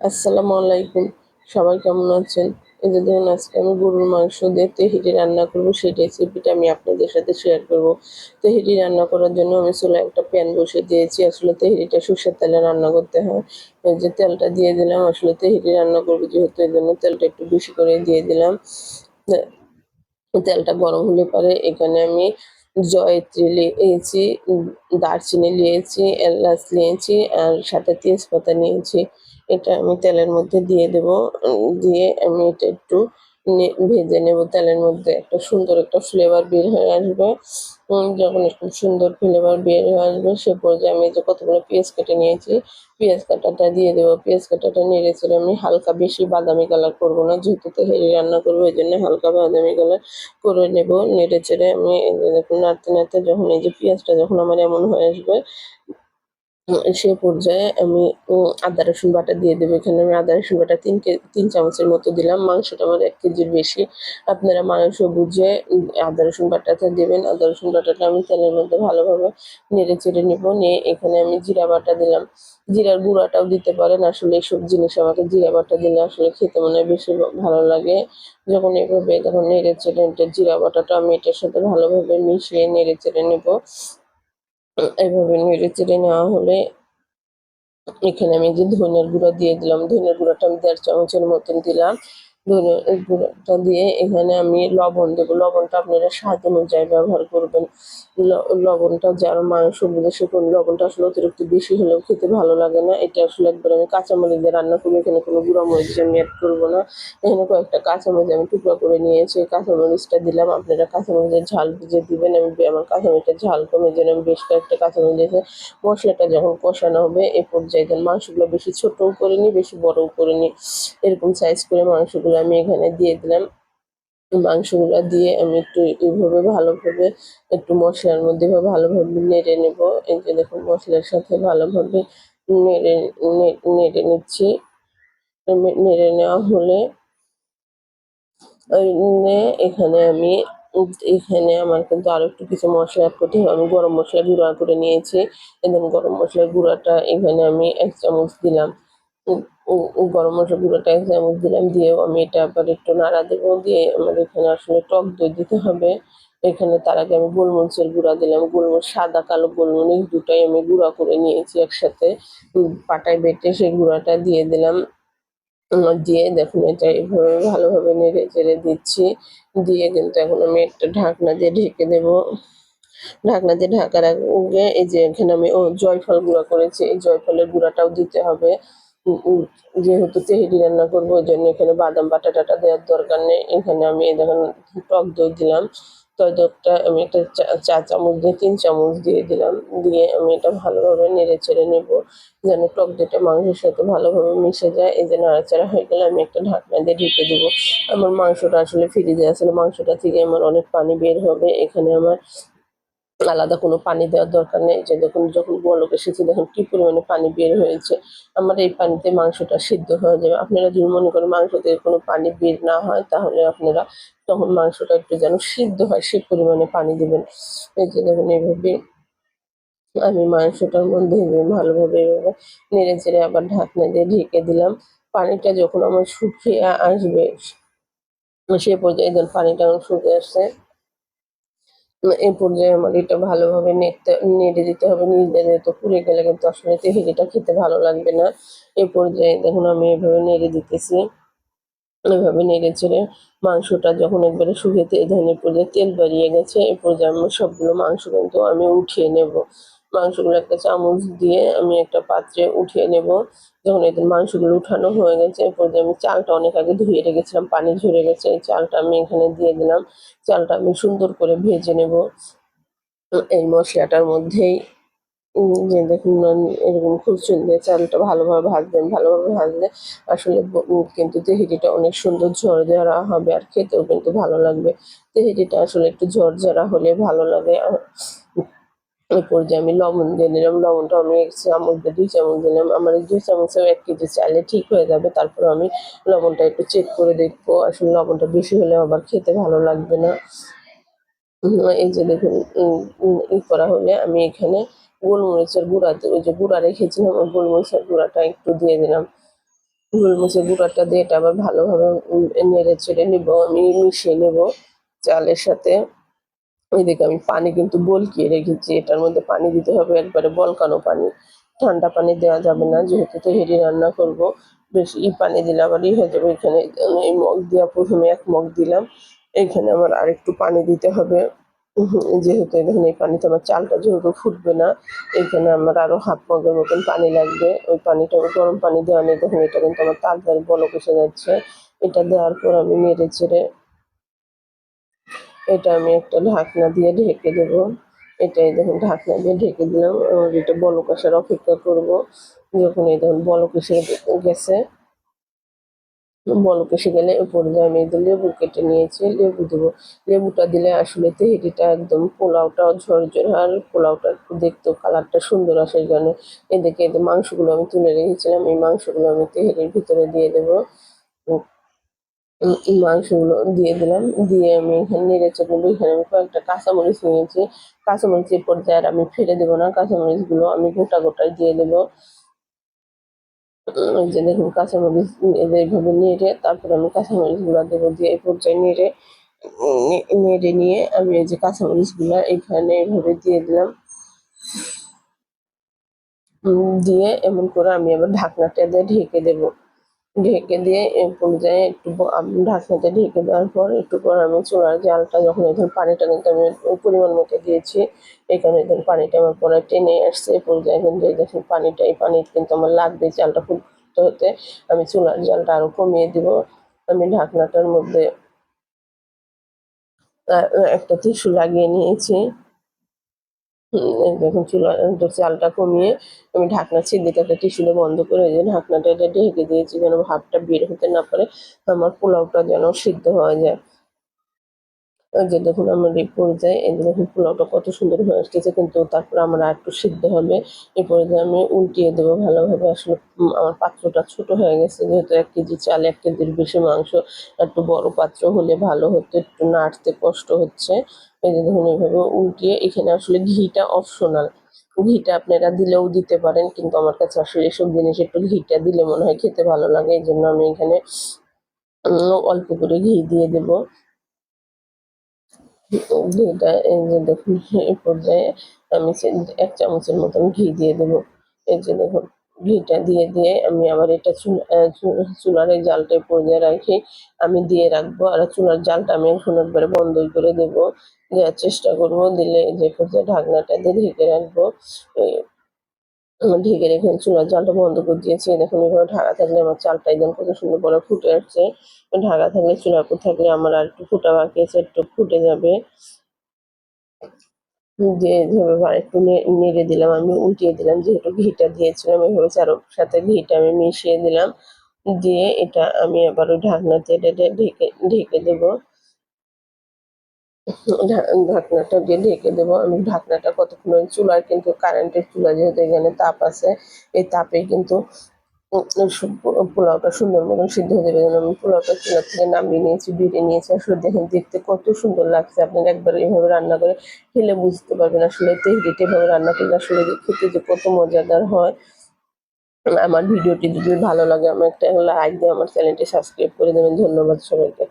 আসসালামু আলাইকুম। সবাই কেমন আছেন? এই যে দেখুন আজকে আমি গরুর মাংস দিয়ে তেহেরি রান্না করব সেই রেসিপিটা আমি আপনাদের সাথে শেয়ার করব। তেহেরি রান্না করার জন্য আমি চুলায় একটা প্যান বসিয়ে দিয়েছি। আসলে তেহেরিটা সর্ষের তেলে রান্না করতে হয়। এই যে তেলটা দিয়ে দিলাম আসলে তেহেরি রান্না করব যেহেতু এই জন্য তেলটা একটু বেশি করে দিয়ে দিলাম। তেলটা গরম হলে পরে এখানে আমি জয়ত্রী উম, দারচিনি নিয়েছি এলাচ নিয়েছি আর সাথে তেজপাতা নিয়েছি। এটা আমি তেলের মধ্যে দিয়ে দেব। দিয়ে আমি এটা একটু ভেজে নেব তেলের মধ্যে। একটা সুন্দর একটা ফ্লেভার বের হয়ে আসবে। যখন একটু সুন্দর ফ্লেভার বের হয়ে আসবে, সে পর্যায়ে আমি যে কতগুলো পেঁয়াজ কেটে নিয়েছি, পেঁয়াজ কাটাটা দিয়ে দেবো। পেঁয়াজ কাটাটা নেড়ে চেড়ে আমি হালকা বেশি বাদামি কালার করব না, যেহেতু তেহেরি রান্না করব, এই জন্য হালকা বাদামি কালার করে নেব। নেড়ে চেড়ে আমি নাড়তে নাড়তে যখন এই যে পেঁয়াজটা যখন আমার এমন হয়ে আসবে সে পর্যায়ে আমি আদা রসুন বাটা দিয়ে দেবো। এখানে আমি আদা রসুন বাটা তিন তিন চামচের মতো দিলাম। মাংসটা আমার এক কেজির বেশি। আপনারা মাংস বুঝে আদা রসুন বাটাটা দেবেন। আদা রসুন বাটাটা আমি তেলের মধ্যে ভালোভাবে নেড়ে চেড়ে নেব। নিয়ে এখানে আমি জিরা বাটা দিলাম। জিরার গুঁড়াটাও দিতে পারেন। আসলে এইসব জিনিস আমাকে জিরা বাটা দিলে আসলে খেতে মনে হয় বেশি ভালো লাগে। যখন এভাবে তখন নেড়ে চেড়ে জিরা বাটাটা আমি এটার সাথে ভালোভাবে মিশিয়ে নেড়ে চেড়ে নেব। এভাবে নেড়ে চেড়ে নেওয়া হলে এখানে আমি যে ধনের গুঁড়া দিয়ে দিলাম, ধনের গুঁড়াটা আমি দেড় চামচের মতন দিলাম। ধনের গুঁড়াটা দিয়ে এখানে আমি লবণ দেবো। লবণটা আপনারা স্বাদ অনুযায়ী ব্যবহার করবেন। লবণটা যারা মাংস সে কোন লবণটা আসলে অতিরিক্ত বেশি হলেও খেতে ভালো লাগে না। এটা আসলে একবার আমি কাঁচামরিচ দিয়ে রান্না করব এখানে কোনো গুঁড়া মরিচ আমি অ্যাড করব না। এখানে কয়েকটা কাঁচামরিচ আমি টুকরা করে নিয়েছি। কাঁচামরিচটা দিলাম। আপনারা কাঁচামরিচের ঝাল বুঝে দিবেন। আমি আমার কাঁচামরিচের ঝাল কমে যেন আমি বেশ কয়েকটা কাঁচামরিচ দিয়েছি মশলাটা যখন কষানো হবে, এ পর্যায়ে মাংসগুলো বেশি ছোটও করে নিই, বেশি বড়ও করে নিই। এরকম সাইজ করে মাংসগুলো আমি এখানে দিয়ে দিলাম। মাংসগুলো দিয়ে আমি একটু এইভাবে ভালোভাবে একটু মশলার মধ্যে ভালোভাবে নেড়ে নেব। এই যে দেখুন, মশলার সাথে ভালোভাবে নেড়ে নেড়ে নিচ্ছি। নেড়ে নেওয়া হলে এখানে আমি, এখানে আমার কিন্তু আরও একটু কিছু মশলা করতে হবে। আমি গরম মশলা গুঁড়া করে নিয়েছি। এবং গরম মশলার গুঁড়াটা এখানে আমি এক চামচ দিলাম। গরম মশলা গুঁড়োটা এক চামচ দিলাম, দিয়েও আমি এটা আবার একটু নাড়া দেবো, দিয়ে আমার এখানে আসলে টক দই দিতে হবে। এখানে তার আগে আমি গোলমরিচের গুঁড়া দিলাম, গোলমরিচ, সাদা, কালো গোলমরিচ দুটাই আমি গুঁড়া করে নিয়েছি একসাথে। পাটায় বেটে সেই গুঁড়াটা দিয়ে দিলাম। দিয়ে দেখুন এটা এইভাবে ভালোভাবে নেড়ে চেড়ে দিচ্ছি। দিয়ে কিন্তু এখন আমি একটা ঢাকনা দিয়ে ঢেকে দেবো। ঢাকনা দিয়ে ঢাকার আগে এই যে এখানে আমি ও জয়ফল গুঁড়া করেছি, এই জয়ফলের গুঁড়াটাও দিতে হবে। যেহেতু তেহেরি রান্না করব, ওই জন্য এখানে বাদাম বাটা টাটা দেওয়ার দরকার নেই। এখানে আমি দেখুন টক দই দিলাম। টক দইটা আমি একটা চা চা চামচ দিয়ে, তিন চামচ দিয়ে দিলাম। দিয়ে আমি এটা ভালোভাবে নেড়ে চেড়ে নেব, যেন টক দইটা মাংসের সাথে ভালোভাবে মিশে যায়। এই যে নাড়াচাড়া হয়ে গেলে আমি একটা ঢাকনা দিয়ে ঢেকে দেবো। আমার মাংসটা আসলে ফ্রিজে আসলে মাংসটা থেকে আমার অনেক পানি বের হবে। এখানে আমার আলাদা কোনো পানি দেওয়ার দরকার নেই। যে দেখুন, যখন বলক এসেছে, দেখুন কি পরিমাণে পানি বের হয়েছে। আমার এই পানিতে মাংসটা সিদ্ধ হয়ে যাবে। আপনারা যদি মনে করেন মাংস থেকে কোনো পানি বের না হয়, তাহলে আপনারা তখন মাংসটা একটু যেন সিদ্ধ হয়, সে পরিমাণে পানি দিবেন। এই যে দেখুন এইভাবে আমি মাংসটার মধ্যে এভাবে ভালোভাবে এভাবে নেড়ে চেড়ে আবার ঢাকনা দিয়ে ঢেকে দিলাম। পানিটা যখন আমার শুকিয়ে আসবে, সে পর্যায়ে পানিটা আমার শুকিয়ে আসছে। এই পর্যায়ে আমার এটা ভালোভাবে নেড়তে, নেড়ে দিতে হবে নিজে তো পুড়ে গেলে কিন্তু আসলে তেহেরিটা খেতে ভালো লাগবে না। এই পর্যায়ে দেখুন আমি এভাবে নেড়ে দিতেছি। এভাবে নেড়ে চেড়ে মাংসটা যখন একবারে শুকিয়ে এই ধরনের পর্যায়ে তেল বাড়িয়ে গেছে এই পর্যায়ে আমি সবগুলো মাংস কিন্তু আমি উঠিয়ে নেব। মাংসগুলো একটা চামচ দিয়ে আমি একটা পাত্রে উঠিয়ে নেব। যখন এদের মাংসগুলো উঠানো হয়ে গেছে, এরপর আমি চালটা অনেক আগে ধুয়ে রেখেছিলাম, পানি ঝরে গেছে, এই চালটা আমি এখানে দিয়ে দিলাম। চালটা আমি সুন্দর করে ভেজে নেব। এই মশলাটার মধ্যেই যে দেখুন এরকম খুব সুন্দর চালটা ভালোভাবে ভাজবেন, ভালোভাবে ভাজলে আসলে কিন্তু তেহেরিটা অনেক সুন্দর ঝরঝরা হবে আর খেতেও কিন্তু ভালো লাগবে। তেহেরিটা আসলে একটু ঝরঝরা হলে ভালো লাগে। আর যে আমি লবণ দিয়ে নিলাম। লবণটা আমি এক চামচ দিয়ে দুই চামচ দিলাম। আমার দুই চামচেও এক কেজি চাইলে ঠিক হয়ে যাবে। তারপর আমি লবণটা একটু চেক করে দেখব। আসলে লবণটা বেশি হলে আবার খেতে ভালো লাগবে না। এই যে দেখুন ই করা হলে আমি এখানে গোলমরিচের গুঁড়া ওই যে গুঁড়া রেখেছিলাম, ওই গোলমরিচের গুঁড়াটা একটু দিয়ে দিলাম। গোলমরিচের গুঁড়াটা দিয়ে এটা আবার ভালোভাবে নেড়ে চেড়ে নেব। আমি মিশিয়ে নেব চালের সাথে। এদিকে আমি পানি কিন্তু বলকিয়ে রেখেছি। এটার মধ্যে পানি দিতে হবে, একবারে বলকানো পানি। ঠান্ডা পানি দেওয়া যাবে না, যেহেতু তো তেহেরি রান্না করব। বেশি পানি দিলে আবার ই হয়ে যাবে। এখানে এই মগ দেওয়া প্রথমে এক মগ দিলাম। এখানে আমার আরেকটু পানি দিতে হবে। যেহেতু দেখুন এই পানিতে আমার চালটা যেহেতু ফুটবে না, এখানে আমার আরও হাফ মগের মতন পানি লাগবে। ওই পানিটা গরম পানি দেওয়া নেই দেখুন এটা কিন্তু আমার তাড়াতাড়ি বলক এসে যাচ্ছে। এটা দেওয়ার পর আমি নেড়ে চেড়ে এটা আমি একটা ঢাকনা দিয়ে ঢেকে দেব। এটাই দেখুন ঢাকনা দিয়ে ঢেকে দিলাম আর এটা বলক আসার অপেক্ষা করব। যখন এই দেখুন বলক গেছে, বলক গেলে উপরে আমি লেবু কেটে নিয়েছি, লেবু দেবো। লেবুটা দিলে আসলে তেহেরিটা একদম পোলাওটাও ঝরঝর আর পোলাওটা একটু দেখতেও কালারটা সুন্দর আসে জন্য এদিকে যে মাংসগুলো আমি তুলে রেখেছিলাম, এই মাংসগুলো আমি তেহেরির ভিতরে দিয়ে দেবো। মাংসগুলো দিয়ে দিলাম। দিয়ে আমি এখানে নেড়ে চেড়ে নেব। এখানে আমি কয়েকটা কাঁচামরিচ নিয়েছি। কাঁচামরিচ এই পর্যায়ে আর আমি ফেলে দেবো না। কাঁচামরিচগুলো আমি গোটা গোটাই দিয়ে দেবো। যে দেখুন, কাঁচামরিচ এইভাবে নেড়ে তারপরে আমি কাঁচামরিচগুলো দেবো দিয়ে এই পর্যায়ে নেড়ে নেড়ে নিয়ে আমি এই যে কাঁচামরিচগুলো এখানে এইভাবে দিয়ে দিলাম। দিয়ে এমন করে আমি আবার ঢাকনাটা দিয়ে ঢেকে দেবো। ঢেকে দিয়ে এ পর্যায়ে একটু আমি ঢেকে দেওয়ার পর একটু পর আমি চুলার জালটা যখন এখন পানিটা কিন্তু আমি পরিমাণ মতো দিয়েছি এখানে দেখুন পানিটা আমার পরে টেনে আসছে। এই পর্যায়ে কিন্তু দেখুন পানিটা, এই পানি কিন্তু আমার লাগবে জালটা ফুটতে হতে। আমি চুলার জালটা আরও কমিয়ে দিব। আমি ঢাকনাটার মধ্যে একটা টিস্যু লাগিয়ে নিয়েছি। দেখুন চুলা চালটা কমিয়ে আমি ঢাকনা ছিদ্রিটাকে একটা দিয়ে বন্ধ করে যে ঢাকনাটা এটা ঢেকে দিয়েছি, যেন ভাবটা বের হতে না পারে, আমার পোলাওটা যেন সিদ্ধ হওয়া যায়। যে দেখুন আমার এই পর্যায়ে এই দেখুন পোলাওটা কত সুন্দর হয়ে এসেছে কিন্তু তারপর আমার একটু সিদ্ধ হবে। এই পর্যায়ে আমি উল্টিয়ে দেবো ভালোভাবে। আসলে আমার পাত্রটা ছোট হয়ে গেছে, যেহেতু এক কেজি চাল, এক কেজির বেশি মাংস, একটু বড় পাত্র হলে ভালো হতো, একটু নাড়তে কষ্ট হচ্ছে। এই যে দেখুন, এইভাবে উল্টিয়ে, এখানে আসলে ঘিটা অপশনাল ঘিটা আপনারা দিলেও দিতে পারেন, কিন্তু আমার কাছে আসলে এসব জিনিস একটু ঘিটা দিলে মনে হয় খেতে ভালো লাগে, এই জন্য আমি এখানে অল্প করে ঘি দিয়ে দেবো। ঘিটা এই যে দেখুন, এই পর্যায়ে আমি এক চামচের মতন ঘি দিয়ে দেবো। এই যে দেখুন, ঘিটা দিয়ে দিয়ে আমি আবার এটা চুলার এই জালটা পর্যায়ে রাখি। আমি দিয়ে রাখব আর চুলার জালটা আমি এখন একবারে বন্ধই করে দেবো। দেওয়ার চেষ্টা করব, দিলে যে পর্যায়ে ঢাকনাটা দিয়ে ঢেকে রাখব। ঢেকে রেখে চুলার জালটা বন্ধ করে দিয়েছি। দেখুন, এভাবে ঢাকা থাকলে আমার চালটা একদম কত সুন্দর করে ফুটে আসছে। ঢাকা থাকলে, চুলার উপর থাকলে আমার আর একটু ফুটা বাকি আছে, একটু ফুটে যাবে। দিয়ে নে- নেড়ে দিলাম, আমি উল্টিয়ে দিলাম, যেহেতু ঘিটা দিয়েছিলাম, এভাবে চারোর সাথে ঘিটা আমি মিশিয়ে দিলাম। দিয়ে এটা আমি আবার ওই ঢাকনাতে এটা ঢেকে ঢেকে দেবো। ঢাকনাটা দিয়ে ঢেকে দেবো। আমি ঢাকনাটা কতক্ষণ চুলার কিন্তু কারেন্টের চুলা যেহেতু এখানে তাপ আছে, এই তাপে কিন্তু পোলাওটা সুন্দর মতন সিদ্ধ হয়ে যাবে। আমি পোলাওটা চুলা থেকে নামিয়ে নিয়েছি বেড়ে নিয়েছি। আসলে দেখেন, দেখতে কত সুন্দর লাগছে। আপনারা একবার এইভাবে রান্না করে খেলে বুঝতে পারবেন আসলে তেহরিটা এভাবে রান্না করলে আসলে খেতে যে কত মজাদার হয়। আমার ভিডিওটি যদি ভালো লাগে আমার একটা লাইক দিয়ে আমার চ্যানেলটি সাবস্ক্রাইব করে দেবেন। ধন্যবাদ সবাইকে।